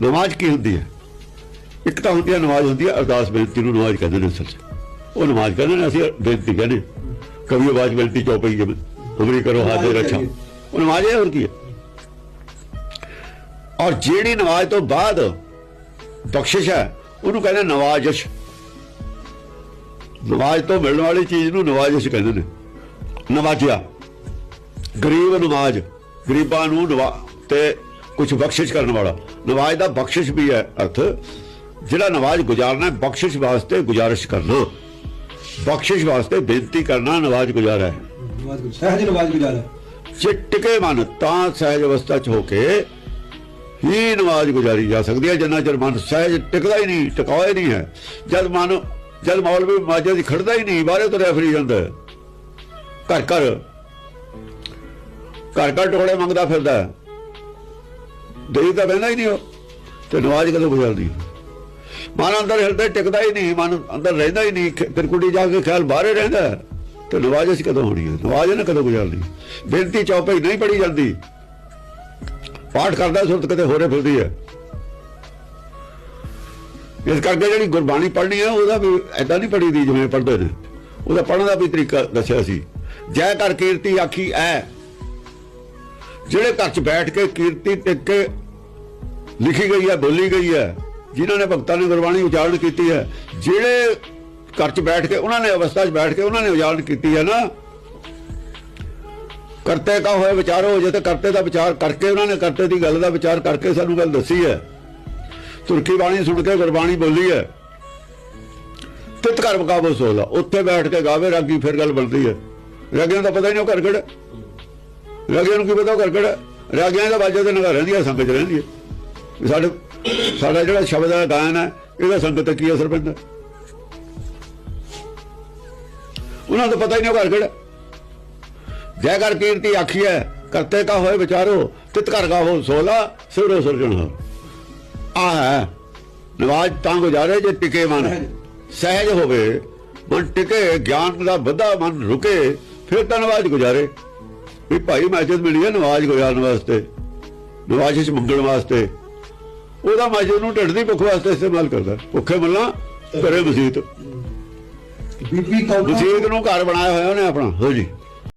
ਨਮਾਜ਼ ਕੀ ਹੁੰਦੀ ਹੈ? ਇੱਕ ਤਾਂ ਹੁੰਦੀ ਹੈ ਨਮਾਜ਼ ਹੁੰਦੀ ਹੈ ਅਰਦਾਸ ਬੇਨਤੀ ਨੂੰ ਨਮਾਜ਼ ਕਹਿੰਦੇ ਨੇ ਅਸਲ 'ਚ। ਉਹ ਨਮਾਜ਼ ਕਹਿੰਦੇ ਨੇ ਅਸੀਂ ਬੇਨਤੀ ਕਹਿੰਦੇ ਕਵੀ ਆਵਾਜ਼ ਬੇਨਤੀ ਚੌਪਈ ਜਿਵੇਂ ਉਮਰੀ ਕਰੋ ਹਾਜ਼ਰ ਰੱਖਾ ਉਹ ਨਮਾਜ਼ ਹੈ ਹੋਰ ਕੀ ਹੈ। ਔਰ ਜਿਹੜੀ ਨਮਾਜ਼ ਤੋਂ ਬਾਅਦ ਬਖਸ਼ਿਸ਼ ਹੈ ਉਹਨੂੰ ਕਹਿੰਦੇ ਨਵਾਜ਼ਿਸ਼। ਨਵਾਜ਼ ਤੋਂ ਮਿਲਣ ਵਾਲੀ ਚੀਜ਼ ਨੂੰ ਨਵਾਜ਼ਿਸ਼ ਕਹਿੰਦੇ ਨੇ। ਨਵਾਜਿਆ। ਗਰੀਬ ਨਵਾਜ ਗਰੀਬਾਂ ਨੂੰ ਨਵਾ ਤੇ ਕੁਝ ਬਖਸ਼ਿਸ਼ ਕਰਨ ਵਾਲਾ। ਨਵਾਜ ਦਾ ਬਖਸ਼ਿਸ਼ ਵੀ ਹੈ ਅਰਥ ਜਿਹੜਾ ਨਵਾਜ ਗੁਜ਼ਾਰਨਾ ਹੈ ਬਖਸ਼ਿਸ਼ ਵਾਸਤੇ ਗੁਜ਼ਾਰਿਸ਼ ਕਰਨਾ। ਬਖਸ਼ਿਸ਼ ਵਾਸਤੇ ਬੇਨਤੀ ਕਰਨਾ ਨਵਾਜ ਗੁਜ਼ਾਰਾ ਹੈ। ਨਵਾਜ਼ ਸਹਿਜ ਨਵਾਜ਼ ਗੁਜ਼ਾਰ। ਜੇ ਟਿਕੇ ਮਨ ਤਾਂ ਸਹਿਜ ਅਵਸਥਾ ਚ ਹੋ ਕੇ ਹੀ ਨਮਾਜ਼ ਗੁਜ਼ਾਰੀ ਜਾ ਸਕਦੀ ਹੈ। ਜਿੰਨਾ ਚਿਰ ਮਨ ਸਹਿਜ ਟਿਕਦਾ ਹੀ ਨਹੀਂ ਟਿਕਾਇਆ ਨਹੀਂ ਹੈ। ਜਦ ਮਨ ਜਦ ਮੌਲਵੀ ਮਾਜੇ ਦੀ ਖੜਦਾ ਹੀ ਨਹੀਂ ਬਾਹਰੇ ਤੁਰਿਆ ਫਿਰੀ ਜਾਂਦਾ। ਘਰ ਘਰ ਘਰ ਘਰ ਟੋੜੇ ਮੰਗਦਾ ਫਿਰਦਾ ਹੈ। ਦੇਈ ਤਾਂ ਬਹਿੰਦਾ ਹੀ ਨਹੀਂ ਉਹ। ਤੇ ਨਮਾਜ਼ ਕਦੋਂ ਗੁਜ਼ਾਰਦੀ? ਮਨ ਅੰਦਰ ਹਿਰਦਾ ਟਿਕਦਾ ਹੀ ਨਹੀਂ, ਮਨ ਅੰਦਰ ਰਹਿੰਦਾ ਹੀ ਨਹੀਂ, ਖ- ਜਾ ਕੇ ਖਿਆਲ ਬਾਹਰੇ ਰਹਿੰਦਾ ਤੇ ਨਮਾਜ਼ ਅਸੀਂ ਕਦੋਂ ਹੋਣੀ ਹੈ? ਨਮਾਜ਼ ਇਹਨੇ ਕਦੋਂ ਗੁਜ਼ਾਰਨੀ ਬੇਨਤੀ ਚੌਪਈ ਨਹੀਂ ਪੜੀ ਜਾਂਦੀ। ਪਾਠ ਕਰਦਾ ਸੁਰਤ ਕਦੇ ਹੋਰੇ ਫਿਰਦੀ ਹੈ। ਇਸ ਕਰਕੇ ਜਿਹੜੀ ਗੁਰਬਾਣੀ ਪੜ੍ਹਨੀ ਹੈ, ਉਹਦਾ ਵੀ ਐਦਾਂ ਨਹੀਂ ਪੜ੍ਹੀ ਦੀ ਜਿਵੇਂ ਪੜ੍ਹਦੇ ਨੇ। ਉਹਦਾ ਪੜ੍ਹਨ ਦਾ ਵੀ ਤਰੀਕਾ ਦੱਸਿਆ ਸੀ। ਜੈ ਕਰ ਕੀਰਤੀ ਆਖੀ ਐ ਜਿਹੜੇ ਘਰ 'ਚ ਬੈਠ ਕੇ ਕੀਰਤੀ ਟਿਕ ਕੇ ਲਿਖੀ ਗਈ ਹੈ, ਬੋਲੀ ਗਈ ਹੈ, ਜਿਨ੍ਹਾਂ ਨੇ ਭਗਤਾਂ ਨੇ ਗੁਰਬਾਣੀ ਉਚਾਰਨ ਕੀਤੀ ਹੈ, ਜਿਹੜੇ ਘਰ 'ਚ ਬੈਠ ਕੇ, ਉਹਨਾਂ ਨੇ ਅਵਸਥਾ 'ਚ ਬੈਠ ਕੇ ਉਹਨਾਂ ਨੇ ਉਚਾਰਨ ਕੀਤੀ ਹੈ ਨਾ। ਕਰਤੇ ਕਾ ਹੋਏ ਹੋ ਜੇ ਤੇ ਕਰਤੇ ਦਾ ਵਿਚਾਰ ਕਰਕੇ, ਉਹਨਾਂ ਨੇ ਕਰਤੇ ਦੀ ਗੱਲ ਦਾ ਵਿਚਾਰ ਕਰਕੇ ਸਾਨੂੰ ਗੱਲ ਦੱਸੀ ਹੈ। ਤੁਰਕੀ ਬਾਣੀ ਸੁਣ ਕੇ ਗੁਰਬਾਣੀ ਬੋਲੀ ਹੈ। ਤਿਤ ਕਰ ਬਕਾਵੋ ਸੋਲਾ, ਉੱਥੇ ਬੈਠ ਕੇ ਗਾਵੇ ਰਾਗੀ ਫਿਰ ਗੱਲ ਬਣਦੀ ਹੈ। ਰਾਗੀਆਂ ਦਾ ਪਤਾ ਹੀ ਨਹੀਂ ਉਹ ਘਰ ਕਰਕੜ ਰਾਗੀਆਂ ਨੂੰ ਕੀ ਪਤਾ, ਉਹ ਕਰਕੜ ਹੈ? ਰਾਗੀਆਂ ਦਾ ਬਾਜੇ ਤੇ ਨਗਾ ਰਹਿੰਦੀ ਸੰਗਤ ਰਹਿੰਦੀ ਹੈ। ਸਾਡੇ ਸਾਡਾ ਜਿਹੜਾ ਸ਼ਬਦ ਦਾ ਗਾਇਨ ਹੈ, ਇਹਦਾ ਸੰਗਤ ਤੇ ਕੀ ਅਸਰ ਪੈਂਦਾ? ਉਹਨਾਂ ਨੂੰ ਤਾਂ ਪਤਾ ਹੀ ਨਹੀਂ ਕਰਕੜ ਹੈ। ਜੈ ਕਰ ਕੀਰਤੀ ਆਖੀਐ ਕਰਤੇ ਕਾ ਹੋਏ ਵਿਚਾਰੋ, ਤਿਤ ਕਰ ਹੋ ਸੋਲਾ, ਸਿਰੋ ਸਿਰਜਣ ਆ ਹੈ, ਨਵਾਜ ਤਾਂ ਗੁਜ਼ਾਰੇ ਜੇ ਟਿਕੇ ਮਨ। ਸਹਿਜ ਹੋਵੇ, ਮਨ ਟਿਕੇ, ਗਿਆਨ ਦਾ ਵਧਾ ਮਨ ਰੁਕੇ, ਫਿਰ ਤਾਂ ਨਵਾਜ ਗੁਜ਼ਾਰੇ। ਵੀ ਭਾਈ ਮੈਜਦ ਮਿਲੀ ਹੈ ਨਵਾਜ ਗੁਜ਼ਾਰਨ ਵਾਸਤੇ ਨਵਾਜ ਚ ਮੰਗਣ ਵਾਸਤੇ। ਉਹਦਾ ਮੈਜਦ ਨੂੰ ਢਿੱਡ ਦੀ ਭੁੱਖ ਵਾਸਤੇ ਇਸਤੇਮਾਲ ਕਰਦਾ। ਭੁੱਖੇ ਮੱਲਾ ਕਰੇ ਮਸੀਤ ਬੀਬੀ ਕੌਰ ਮਸੀਤ ਨੂੰ ਘਰ ਬਣਾਇਆ ਹੋਇਆ ਉਹਨੇ ਆਪਣਾ। ਹੋ ਜੀ